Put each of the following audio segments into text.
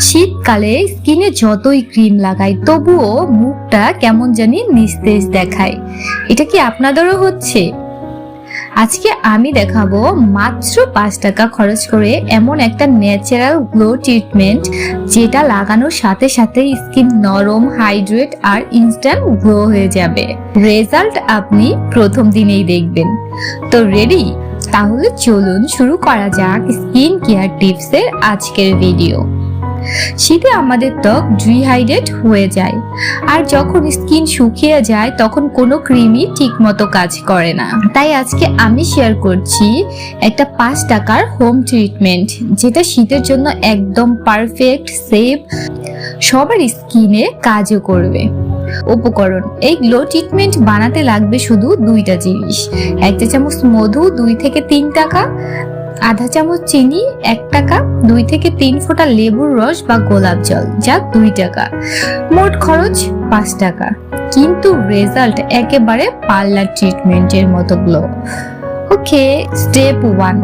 শীতকালে স্কিনে যতই ক্রিম লাগাই, তবুও মুখটা কেমন জানি নিস্তেজ দেখায়। এটা কি আপনাদেরও হচ্ছে? আজকে আমি দেখাবো মাত্র পাঁচ টাকা খরচ করে এমন একটা ন্যাচারাল গ্লো ট্রিটমেন্ট যেটা লাগানোর সাথে সাথে স্কিন নরম হাইড্রেট আর ইনস্ট্যান্ট গ্লো হয়ে যাবে। রেজাল্ট আপনি প্রথম দিনেই দেখবেন। তো রেডি তাহলে চলুন শুরু করা যাক স্কিন কেয়ার টিপসের আজকের ভিডিও শীতে আমাদের ত্বক ডিহাইড্রেট হয়ে যায়। আর যখন স্কিন শুকিয়ে যায়, তখন কোনো ক্রিমই ঠিকমতো কাজ করে না। তাই আজকে আমি শেয়ার করছি একটা পাঁচ টাকার হোম ট্রিটমেন্ট যেটা শীতের জন্য একদম পারফেক্ট সেফ সবার স্কিনে কাজও করবে। উপকরণ, এই গ্লো ট্রিটমেন্ট বানাতে লাগবে শুধু দুইটা জিনিস। একটা চামচ মধু, দুই থেকে তিন টাকা। আধা চামচ চিনি, এক টাকা, দুই থেকে তিন ফোঁটা লেবুর রস বা গোলাপ জল, যা দুই টাকা। মোট খরচ পাঁচ টাকা। কিন্তু রেজাল্ট একেবারে পার্লার ট্রিটমেন্টের মতো glow okay step one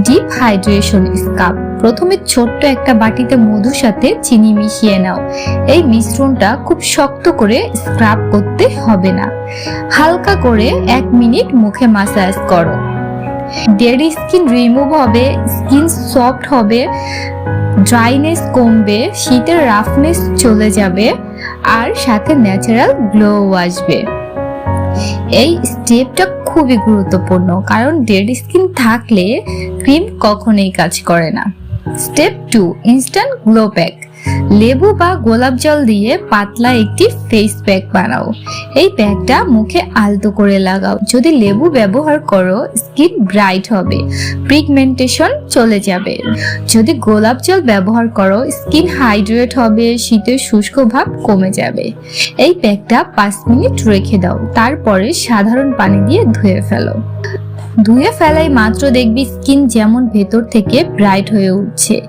deep hydration scrub প্রথমে ছোট্ট একটা বাটিতে মধুর সাথে চিনি মিশিয়ে নাও। এই মিশ্রণটা খুব শক্ত করে স্ক্রাব করতে হবে না। হালকা করে এক মিনিট মুখে মাসাজ করো। ডেড স্কিন রিমুভ হবে স্কিন সফট হবে ড্রাইনেস কমবে, শীতের রাফনেস চলে যাবে, আর সাথে ন্যাচারাল গ্লো আসবে। এই স্টেপটা খুবই গুরুত্বপূর্ণ, কারণ ডেড স্কিন থাকলে ক্রিম কখনোই কাজ করে না। Step two instant glow pack লেবু বা গোলাপ জল দিয়ে পাতলা একটি ফেস প্যাক বানাও। এই প্যাকটা মুখে আলতো করে লাগাও। যদি লেবু ব্যবহার করো স্কিন ব্রাইট হবে পিগমেন্টেশন চলে যাবে। যদি গোলাপ জল ব্যবহার করো স্কিন হাইড্রেট হবে, শীতের শুষ্ক ভাব কমে যাবে। এই প্যাকটা পাঁচ মিনিট রেখে দাও, তারপরে সাধারণ পানি দিয়ে ধুয়ে ফেলো। ধুয়ে ফেলাই মাত্র দেখবি স্কিন যেমন ভেতর থেকে ব্রাইট হয়ে উঠছে।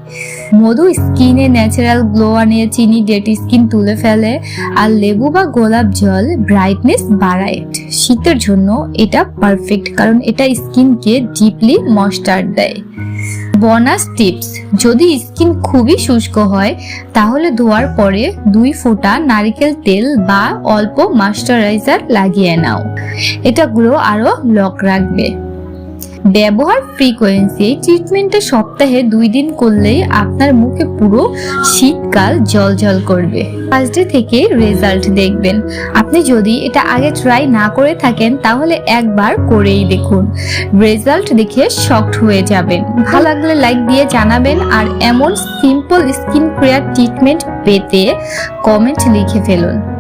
মধু স্কিনে ন্যাচারাল গ্লো আনে, চিনি ডেট স্কিন তুলে ফেলে, আর লেবু বা গোলাপ জল ব্রাইটনেস বাড়ায়। শীতের জন্য এটা পারফেক্ট কারণ এটা স্কিনকে ডিপলি ময়েশ্চার দেয়। বোনাস টিপস যদি স্কিন খুবই শুষ্ক হয়, তাহলে ধোয়ার পরে দুই ফোঁটা নারকেল তেল বা অল্প ময়েশ্চারাইজার লাগিয়ে নাও। এটা গ্লো আরও লক রাখবে। ব্যবহার ফ্রিকোয়েন্সি এই ট্রিটমেন্টটা সপ্তাহে দুই দিন করলেই আপনার মুখে পুরো শীতকাল জল জল করবে। ফার্স্ট ডে থেকে রেজাল্ট দেখবেন। আপনি যদি এটা আগে ট্রাই না করে থাকেন, তাহলে একবার করেই দেখুন। রেজাল্ট দেখে শকড হয়ে যাবেন। ভালো লাগলে লাইক দিয়ে জানাবেন আর এমন সিম্পল স্কিন কেয়ার ট্রিটমেন্ট পেতে কমেন্ট লিখে ফেলুন।